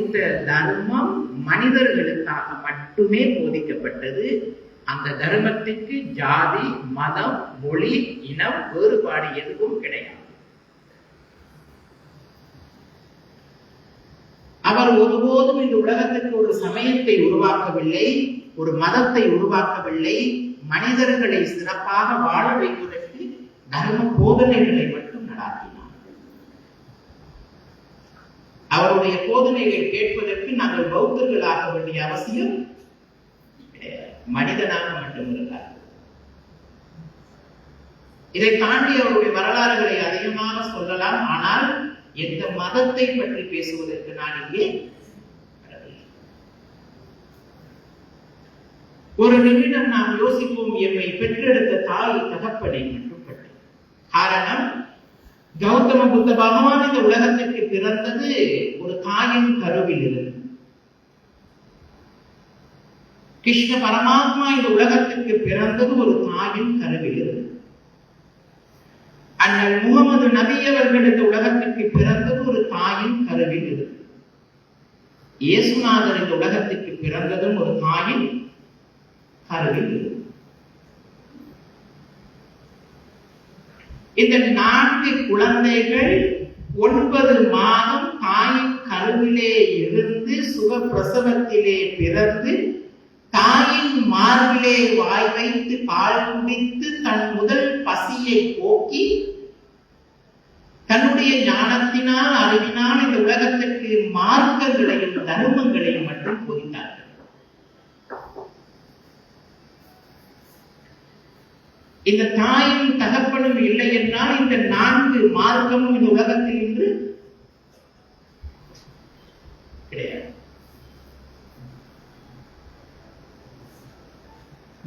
இந்த தர்மம் மனிதர்களுக்காக மட்டுமே போதிக்கப்பட்டது. அந்த தர்மத்துக்கு ஜாதி மதம் மொழி இனம் வேறுபாடு எதுவும் கிடையாது. அவர் ஒருபோதும் இந்த உலகத்திற்கு ஒரு சமயத்தை உருவாக்கவில்லை ஒரு மதத்தை உருவாக்கவில்லை. மனிதர்களை சிறப்பாக வாழ வைப்பதற்கு தர்ம போதனைகளை மட்டும் நடாத்தி அவருடைய போதனைகள் கேட்பதற்கு நாங்கள் பௌத்தர்கள் ஆக வேண்டிய அவசியம் மனிதனாக மட்டும் இருந்தார். இதை தாண்டி அவருடைய வரலாறுகளை அதிகமாக சொல்லலாம். ஆனால் எந்த மதத்தை பற்றி பேசுவதற்கு நான் இங்கே ஒரு நிமிடம் நாம் யோசிப்போம் எம்மை பெற்றெடுத்த தாய் தகப்பனை மட்டும் பற்றி. காரணம் கௌதம புத்த பகவான் இந்த உலகத்திற்கு பிறந்தது ஒரு தாயின் கருவில் இருந்து கிருஷ்ண பரமாத்மா இந்த உலகத்திற்கு பிறந்தது ஒரு தாயின் கருவில் இருந்து அண்ணல் முகமது நபி அவர்கள் இந்த உலகத்திற்கு பிறந்தது ஒரு தாயின் கருவில் இருந்து இயேசுநாதர் இந்த உலகத்திற்கு பிறந்ததும் ஒரு தாயின் கருவில் இருந்து இந்த நான்கு குழந்தைகள் ஒன்பது மாதம் தாயின் கருவிலே இருந்து சுகப்பிரசவத்திலே பிறந்து தாயின் மார்பிலே வாய் வைத்து பால் குடித்து தன் முதல் பசியை போக்கி தன்னுடைய ஞானத்தினால் அறிவினால் இந்த உலகத்திற்கு மார்க்கங்களையும் தர்மங்களையும் மட்டும் போதித்தார்கள் இந்த தாயும் தகப்பனும் இல்லை என்றால் இந்த நான்கு மார்க்கமும் இந்த உலகத்தில் இன்று கிடையாது.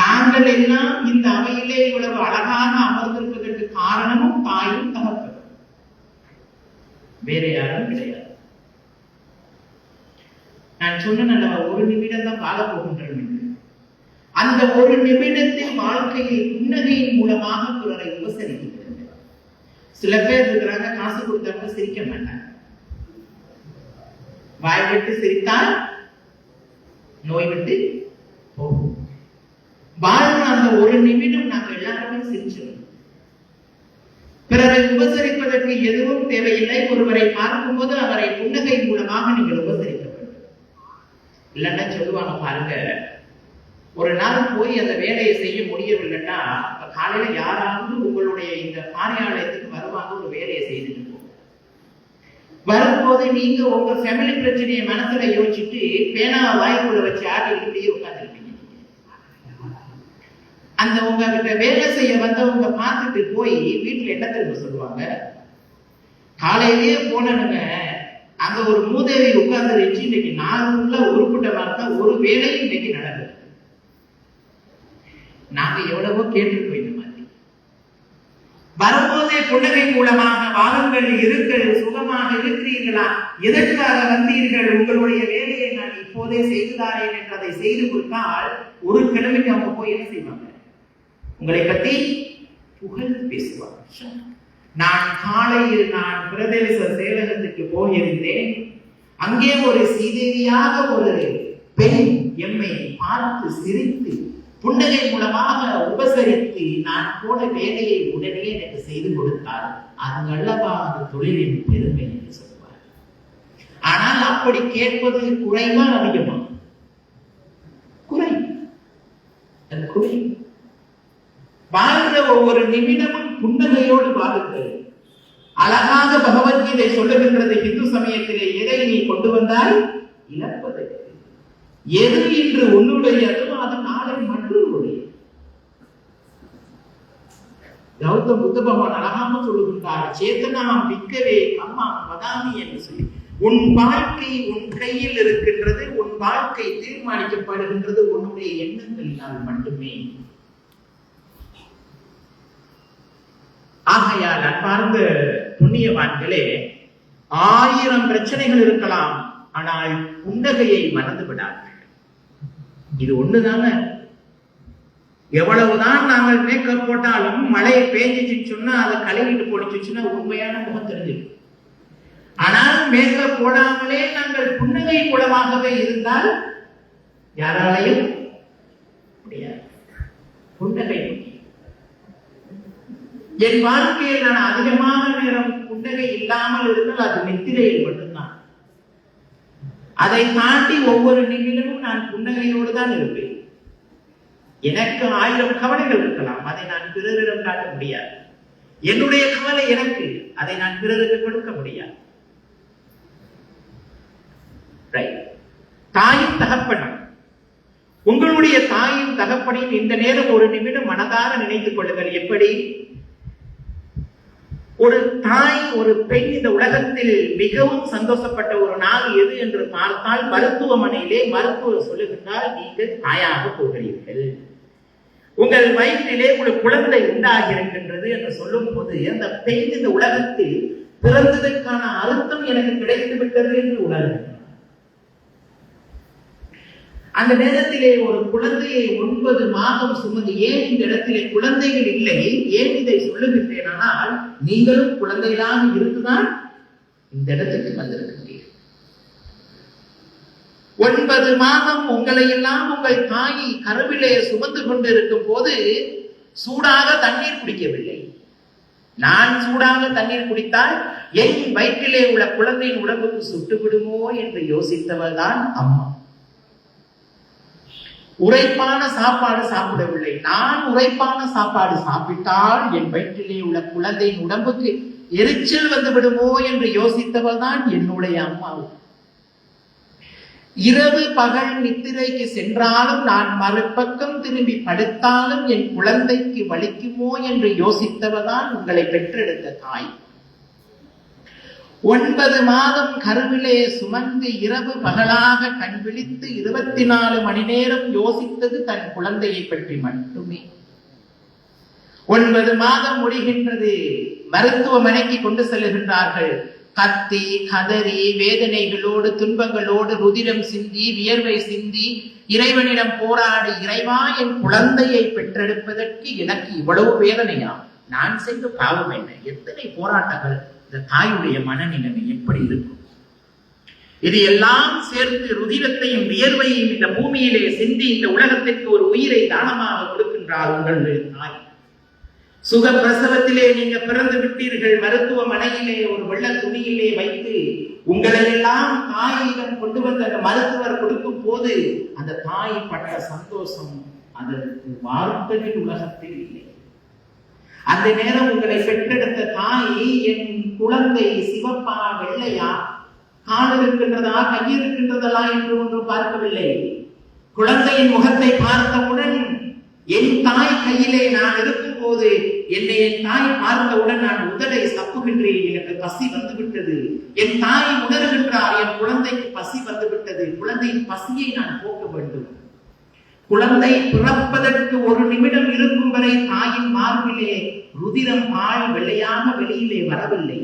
நாங்கள் எல்லாம் இந்த அவையிலே இவ்வளவு அழகாக அமர்ந்திருப்பதற்கு காரணமும் தாயும் தகப்பனும். வேற யாரும் கிடையாது. நான் சொன்னேன் ஒரு நிமிடம் தான் வாழ போகின்றேன் என்று. அந்த ஒரு நிமிடத்தில் வாழ்க்கையை புன்னகையின் மூலமாக பிறரை உபசரிக்கிறது சில பேர் இருக்கிறாங்க காசு கொடுத்தவங்க சிரிக்க மாட்டாங்க. வாய் விட்டு சிரித்தால் நோய் விட்டு போகும். வாழ்ற அந்த ஒரு நிமிடம் நாங்கள் எல்லாருமே சிரிச்சிடும் பிறரை உபசரிப்பதற்கு எதுவும் தேவையில்லை. ஒருவரை பார்க்கும்போது அவரை புன்னகை மூலமாக நீங்கள் உபசரிக்க வேண்டும். இல்லைன்னா சொல்லுவாங்க பாருங்க ஒரு நாள் போய் அந்த வேலையை செய்ய முடியவில்லைன்னா இப்ப காலையில யாராவது உங்களுடைய இந்த காரியாலயத்துக்கு வருவாங்க ஒரு வேலையை செய்துட்டு வரும்போது நீங்க உங்க ஃபேமிலி பிரச்சனையை மனசுல யோசிச்சுட்டு பேனா வாய்க்குள்ள வச்சு ஆட்டிக்கிட்டு இப்படியே உட்காந்துருப்பீங்க அந்த உங்ககிட்ட வேலை செய்ய வந்தவங்க பார்த்துட்டு போய் வீட்டுல என்ன தெரியுமா சொல்லுவாங்க? காலையிலேயே போனனுங்க அங்க ஒரு மூதேவி உட்கார்ந்து இன்னைக்கு நாலு உள்ள உருப்பிட்ட மாதிரி ஒரு வேலையும் இன்னைக்கு நடக்குது நாங்க எவ்வளவோ கேட்டிருக்கோம் இந்த மாதிரி. வரும்போதே புன்னகை மூலமாக வாருங்கள் இருங்கள் சுகமாக இருக்கிறீர்களா? எதற்காக வந்தீர்கள்? உங்களுடைய வேலையை நான் இப்போதே செய்துதாரேன் என்றதை செய்து கொடுத்தால் ஒரு கிழமைக்கு அவங்க போய் என்ன செய்வாங்க? உங்களை பத்தி புகழ் பேசுவாங்க. நான் காலையில் நான் பிரதேச சேவகத்துக்கு போயிருந்தேன். அங்கே ஒரு சீதேவியாக ஒரு பெண் எம்மை பார்த்து சிரித்து புன்னகை மூலமாக உபசரித்து நான் போன வேலையை உடனே எனக்கு செய்து கொடுத்தால் அது அல்லவா அந்த தொழிலின் பெருமை என்று சொல்வார். ஆனால் அப்படி கேட்பது குறைவா அதிகமா? குறை. அது குறை. வாழ்ந்த ஒவ்வொரு நிமிடமும் புன்னகையோடு வாழுங்கள். அழகாக பகவத்கீதை சொல்லுகின்றது இந்து சமயத்திலே எதை நீ கொண்டு வந்தால் இழப்பதை. எது இன்று உன்னுடையதும் அது நாளை மட்டும் கௌதம் புத்த பகவான் அழகாக சொல்லுகின்றார் சேத்தனாம் விக்கவே அம்மா வதாமி என்று சொல்லி. உன் வாழ்க்கை உன் கையில் இருக்கின்றது உன் வாழ்க்கை தீர்மானிக்கப்படுகின்றது உன்னுடைய எண்ணங்களினால் மட்டுமே. ஆகையால் அன்பார்ந்த புண்ணியவான்களே ஆயிரம் பிரச்சனைகள் இருக்கலாம் ஆனால் புன்னகையை மறந்து விடாதீர்கள். இது ஒண்ணுதானே? எவ்வளவுதான் நாங்கள் மேக்கப் போட்டாலும் மழை பேஞ்சிச்சுன்னு சொன்னா அதை கழுவிட்டு போனிச்சுன்னா உண்மையான முகம் தெரிஞ்சிடும். ஆனால் மேக்கப் போடாமலே நாங்கள் புன்னகை குளமாகவே இருந்தால் யாராலையும் முடியாது. புன்னகை என் வாழ்க்கையில் நான் அதிகமான நேரம் புன்னகை இல்லாமல் இருந்தால் அது நித்திரையில் மட்டும்தான். அதை தாண்டி ஒவ்வொரு நிமிடமும் நான் புன்னகையோடு தான் இருப்பேன். எனக்கு ஆயிரம் கவலைகள் இருக்கலாம். அதை நான் பிறரிடம் காட்ட முடியாது. என்னுடைய கவலை எனக்கு. அதை நான் பிறருக்கு கொடுக்க முடியாது. Right. தாயும் தகப்பனும் உங்களுடைய தாயும் தகப்பனையும் இந்த நேரம் ஒரு நிமிடம் மனதார நினைத்துக் கொள்ளுங்கள். எப்படி? ஒரு தாய் ஒரு பெண் இந்த உலகத்தில் மிகவும் சந்தோஷப்பட்ட ஒரு நாள் எது என்று பார்த்தால் மருத்துவமனையிலே மருத்துவர் சொல்லுகின்றால் நீங்கள் தாயாக போகிறீர்கள். உங்கள் வயிற்றிலே ஒரு குழந்தை உண்டாகி இருக்கின்றது என்று சொல்லும் போது அந்த பெண் இந்த உலகத்தில் பிறந்ததற்கான அர்த்தம் எனக்கு கிடைத்து விட்டது என்று உணர்கின்றார் அந்த நேரத்திலே ஒரு குழந்தையை ஒன்பது மாதம் சுமந்து ஏன் இந்த இடத்திலே குழந்தைகள் இல்லை? ஏன் இதை சொல்லுகின்றேன்? ஆனால் நீங்களும் குழந்தைகளாக இருந்துதான் இந்த இடத்துக்கு வந்திருக்கின்றீர்கள் ஒன்பது மாதம் உங்களை எல்லாம் உங்கள் தாய் கருவிலே சுமந்து கொண்டிருக்கும் போது சூடாக தண்ணீர் குடிக்கவில்லை. நான் சூடாக தண்ணீர் குடித்தால் என் வயிற்றிலே உள்ள குழந்தையின் உடம்புக்கு சுட்டு விடுமோ என்று யோசித்தவள் தான் அம்மா. உரைப்பான சாப்பாடு சாப்பிடவில்லை. நான் உரைப்பான சாப்பாடு சாப்பிட்டால் என் வயிற்றிலே உள்ள குழந்தையின் உடம்புக்கு எரிச்சல் வந்து விடுமோ என்று யோசித்தவள் தான் என்னுடைய அம்மா இரவு பகல் நித்திரைக்கு சென்றாலும் நான் மறுபக்கம் திரும்பி படுத்தாலும் என் குழந்தைக்கு வலிக்குமோ என்று யோசித்தவதான் உங்களை பெற்றெடுத்த தாய். ஒன்பது மாதம் கருவிலே சுமந்து இரவு பகலாக கண் விழித்து இருபத்தி நாலு மணி நேரம் யோசித்தது தன் குழந்தையை பற்றி மட்டுமே. ஒன்பது மாதம் முடிகின்றது. மருத்துவமனைக்கு கொண்டு செல்கின்றார்கள் கத்தி கதறி வேதனைகளோடு துன்பங்களோடு ருதிரம் சிந்தி வியர்வை சிந்தி இறைவனிடம் போராடி இறைவா என் குழந்தையை பெற்றெடுப்பதற்கு எனக்கு இவ்வளவு வேதனையா? நான் செய்த பாவம் என்ன? எத்தனை போராட்டங்கள் இந்த தாயுடைய மனநிலைமை எப்படி இருக்கும்? இது எல்லாம் சேர்த்து ருதிரத்தையும் வியர்வையும் இந்த பூமியிலே சிந்தி இந்த உலகத்திற்கு ஒரு உயிரை தானமாக கொடுக்கின்றார் உங்களுடைய தாய் சுக பிரசவத்திலே நீங்க பிறந்து விட்டீர்கள் மருத்துவமனையிலே ஒரு வெள்ள துணியிலே வைத்து உங்களை எல்லாம் தாயிடம் கொண்டு வந்த அந்த மருத்துவர் கொடுக்கும் போது அந்த தாய் பட்ட சந்தோஷம் அதற்கு வார்த்தைகள் உலகத்தில் இல்லை. அந்த நேரம் உங்களை பெற்றெடுத்த தாய் என் குழந்தை சிவப்பா வெள்ளையா? கால் இருக்கின்றதா கை இருக்கின்றதா என்று ஒன்று பார்க்கவில்லை. குழந்தையின் முகத்தை பார்த்தவுடன் என் தாய் கையிலே நான் இருக்க போது என்னை என் தாய் பார்த்தவுடன் நான் உதடை சப்புகின்றேன். எனக்கு பசி வந்து விட்டது என் தாய் உணர்கின்றார் என் குழந்தைக்கு பசி வந்து விட்டது குழந்தையின் பசியை நான் போக்க வேண்டும். குழந்தை பிறப்பதற்கு ஒரு நிமிடம் இருக்கும் வரை தாயின் மார்பிலே ருதிரம் பால் வெள்ளையாக வெளியிலே வரவில்லை.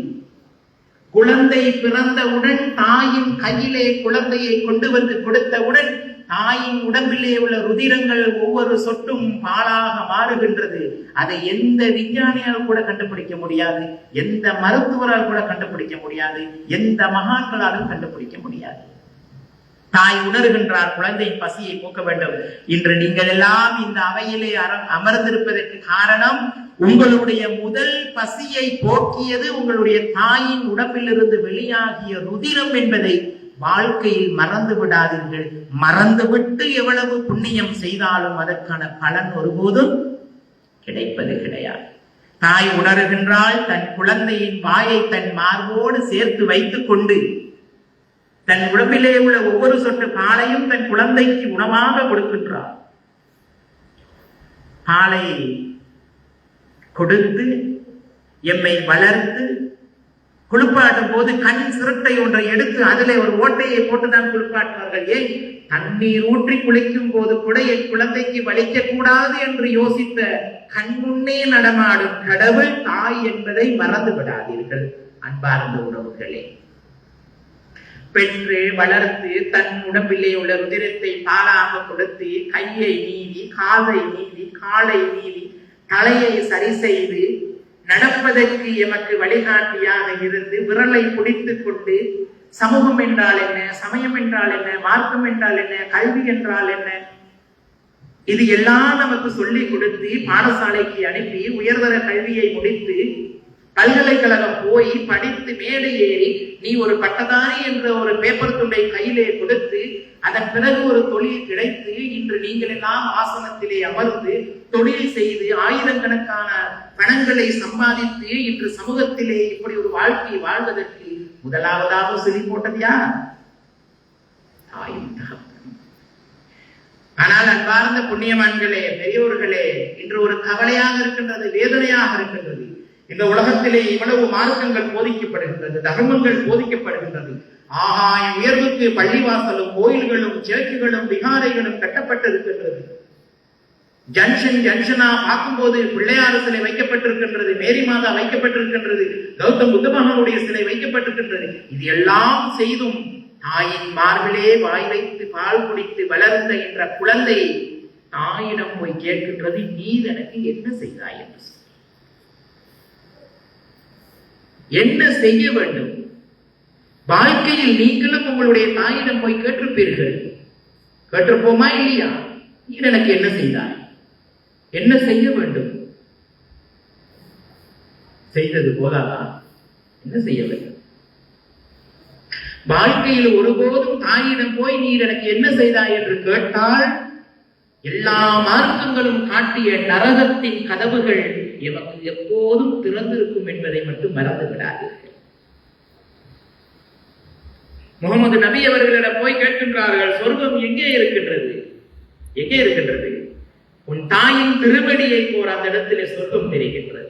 குழந்தை பிறந்தவுடன் தாயின் கையிலே குழந்தையை கொண்டு வந்து கொடுத்தவுடன் தாயின் உடம்பிலே உள்ள ருதிரங்கள் ஒவ்வொரு சொட்டும் பாலாக மாறுகின்றது. அதை எந்த விஞ்ஞானியால் கூட கண்டுபிடிக்க முடியாது. எந்த மருத்துவரால் கூட கண்டுபிடிக்க முடியாது. எந்த மகான்களாலும் கண்டுபிடிக்க முடியாது. தாய் உணர்கின்றார் குழந்தையின் பசியை போக்க வேண்டும். இன்று நீங்கள் எல்லாம் இந்த அவையிலே அமர்ந்திருப்பதற்கு காரணம் உங்களுடைய முதல் பசியை போக்கியது உங்களுடைய தாயின் உடம்பிலிருந்து வெளியாகிய ருதிரம் என்பதை வாழ்க்கையில் மறந்து விடாதீர்கள். மறந்துவிட்டு எவ்வளவு புண்ணியம் செய்தாலும் அதற்கான பலன் ஒருபோதும் கிடைப்பது கிடையாது. தாய் உணர்கின்றால் தன் குழந்தையின் வாயை தன் மார்போடு சேர்த்து வைத்துக் கொண்டு தன் உடம்பிலே உள்ள ஒவ்வொரு சொட்டு பாலையும் தன் குழந்தைக்கு உணவாக கொடுக்கின்றார் பாலை கொடுத்து எம்மை வளர்த்து குளிப்பாட்டும் போது கண் சிரட்டை ஒன்றை எடுத்து அதிலே ஒரு ஓட்டையை போட்டுதான் குளிப்பாட்டுவார்கள். ஏன் தண்ணீர் ஊற்றி குளிக்கும் போது கூட என் குழந்தைக்கு வலிக்க கூடாது என்று யோசித்த கண்முன்னே நடமாடும் கடவுள் தாய் என்பதை மறந்து விடாதீர்கள் அன்பார்ந்த உறவுகளே. பெற்று வளர்த்து தன் உடம்பிலே உள்ள உதிரத்தை பாலாக கொடுத்து கையை நீவி காதை நீவி காலை நீவி தலையை சரி செய்து நடப்பதற்கு எமக்கு வழிகாட்டியாக இருந்து விரலை பிடித்துக் கொண்டு சமூகம் என்றால் என்ன சமயம் என்றால் என்ன மார்க்கம் என்றால் என்ன கல்வி என்றால் என்ன இது எல்லாம் நமக்கு சொல்லி கொடுத்து பாடசாலைக்கு அனுப்பி உயர்தர கல்வியை முடித்து பல்கலைக்கழகம் போய் படித்து மேடை ஏறி நீ ஒரு பட்டதாரி என்ற ஒரு பேப்பர் துண்டை கையிலே கொடுத்து அதன் பிறகு ஒரு தொழில் கிடைத்து இன்று நீங்கள் எல்லாம் ஆசனத்திலே அமர்ந்து தொழில் செய்து ஆயிரக்கணக்கான பணங்களை சம்பாதித்து இன்று சமூகத்திலே இப்படி ஒரு வாழ்க்கையை வாழ்வதற்கு முதலாவதாக சொல்லி போட்டது யார் தாயும் தகப்பனும். ஆனால் அன்பார்ந்த புண்ணியவான்களே பெரியோர்களே இன்று ஒரு கவலையாக இருக்கின்றது வேதனையாக இருக்கின்றது. இந்த உலகத்திலே இவ்வளவு மார்க்கங்கள் போதிக்கப்படுகின்றது தர்மங்கள் போதிக்கப்படுகின்றது. ஆகாய உயர்வுக்கு பள்ளிவாசலும் கோயில்களும் சேர்ச்சுகளும் விகாரைகளும் கட்டப்பட்டிருக்கின்றது. ஜங்ஷன் ஜங்ஷனா பார்க்கும்போது பிள்ளையார் சிலை வைக்கப்பட்டிருக்கின்றது மேரி மாதா வைக்கப்பட்டிருக்கின்றது கௌதம் புத்த மகனுடைய சிலை வைக்கப்பட்டிருக்கின்றது. இது எல்லாம் செய்தும் தாயின் மார்பிலே வாய் வைத்து பால் குடித்து வளர்ந்த என்ற குழந்தை தாயிடம் போய் கேட்கின்றது நீ எனக்கு என்ன செய்தாய்? என்று என்ன செய்ய வேண்டும்? வாழ்க்கையில் நீங்களும் உங்களுடைய தாயிடம் போய் கேட்டிருப்பீர்கள். கேட்டிருப்போமா இல்லையா? நீர் எனக்கு என்ன செய்தாய்? என்ன செய்ய வேண்டும்? செய்தது போதாதா? என்ன செய்ய வேண்டும்? வாழ்க்கையில் ஒருபோதும் தாயிடம் போய் நீர் எனக்கு என்ன செய்தாய் என்று கேட்டால் எல்லா மார்க்கங்களும் காட்டிய நரகத்தின் கதவுகள் எமக்கு எப்போதும் திறந்திருக்கும் என்பதை மட்டும் மறந்து விடாதீர்கள் முகமது நபி அவர்களிடம் போய் கேட்கின்றார்கள் சொர்க்கம் எங்கே இருக்கின்றது? எங்கே இருக்கின்றது? உன் தாயின் திருவடியை போர் அந்த இடத்திலே சொர்க்கம் தெரிகின்றது.